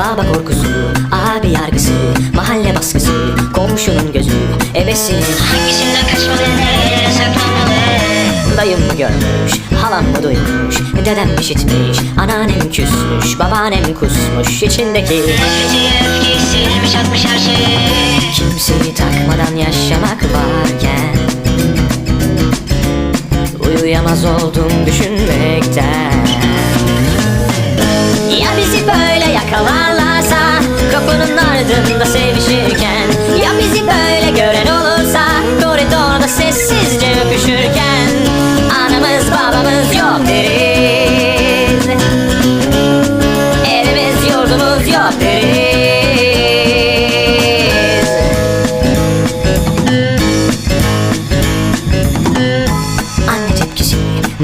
Baba korkusu, abi yargısı Mahalle baskısı, komşunun gözü Ebesi Hangisinden kaçmalı, nereye saklanmalı. Dayım mı görmüş, halam mı duymuş Dedem işitmiş, anneannem küsmüş Babaannem kusmuş, içindeki Nefreti öfkeyi silmiş atmış her şeyi. Kimseyi takmadan yaşamak varken Uyuyamaz oldum düşünmekten.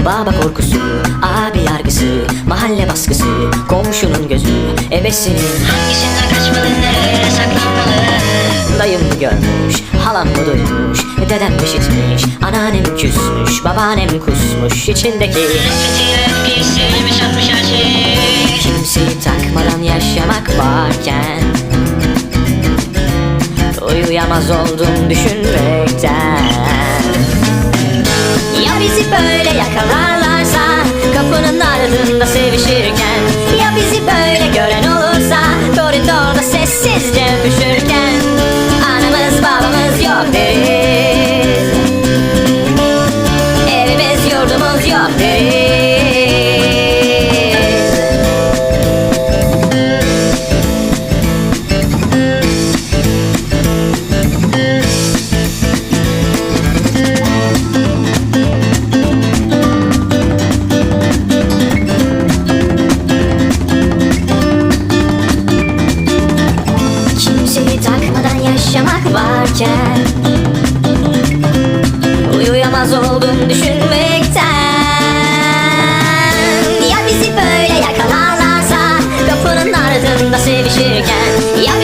Baba korkusu, abi yargısı, mahalle baskısı, komşunun gözü, ebesinin, Hangisinden kaçmalı nereye saklanmalı? Dayım mı görmüş, halam mı duymuş, dedem işitmiş, anneannem küsmüş, babaannem kusmuş, içindeki Nefreti öfkesi atmış kimseyi takmadan yaşamak varken Uyuyamaz oldum düşünmekten. Ya bizi böyle yakalarlarsa Kapının ardında sevişirken. Ya bizi böyle gören olursa Koridorda sessizce öpüşürken Anamız babamız yok deriz yaşarken Uyuyamaz oldum düşünmekten Ya bizi böyle yakalarlarsa Kapının ardında sevişirken Ya